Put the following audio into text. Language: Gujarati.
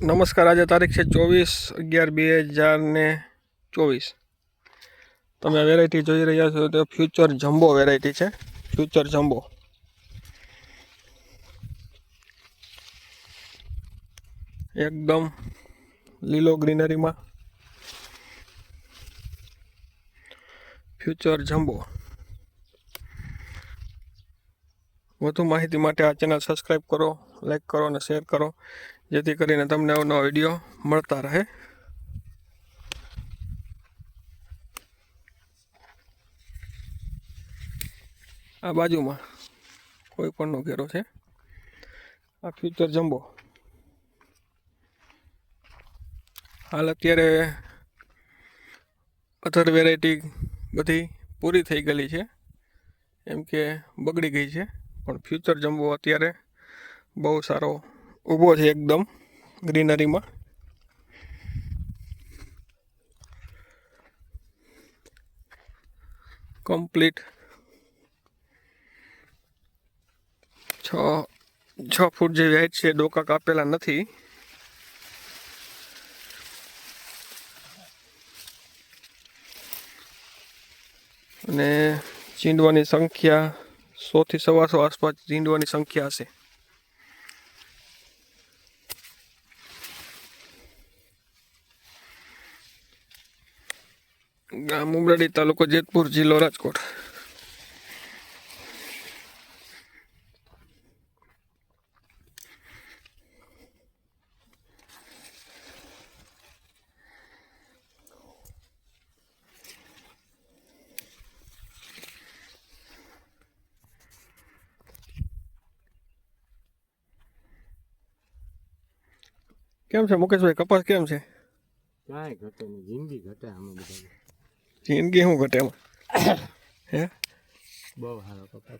નમસ્કાર, આજે તારીખ છે ચોવીસ અગિયાર બે હજાર ને ચોવીસ. તમે વેરાયટી જોઈ રહ્યા છો તો ફ્યુચર જમ્બો વેરાયટી છે. ફ્યુચર જમ્બો એકદમ લીલો ગ્રીનરીમાં. ફ્યુચર જમ્બો વધુ માહિતી માટે આ ચેનલ સબસ્ક્રાઈબ કરો લાઈક કરો અને શેર કરો. જેથી કરીને તમને નવો વીડિયો મળતા રહે. આ બાજુમાં કોઈ પણનો ઘેરો છે. આ ફ્યુચર જમ્બો. હાલ અત્યારે અધર વેરાયટી બધી પૂરી થઈ ગયેલી છે. એમ કે બગડી ગઈ છે. પણ ફ્યુચર જમ્બો અત્યારે બહુ સારો ઊભો છે એકદમ ગ્રીનરીમાં. કમ્પ્લીટ છ છ ફૂટ જેવી હાઈટ છે, ડોકા કાપેલા નથી. અને ચીંડવાની સંખ્યા સોથી સવાસો આસપાસ ચીંડવાની સંખ્યા હશે. ગામ ઉમરાડી તાલુકો જેતપુર જિલ્લો રાજકોટ. કેમ છે મુકેશભાઈ? કપાસ કેમ છે? કાંઈ ઘટે નહીં. જિંદગી ઘટે અમે બધા જિંદગી શું ઘટે હે? બહુ સારો કપા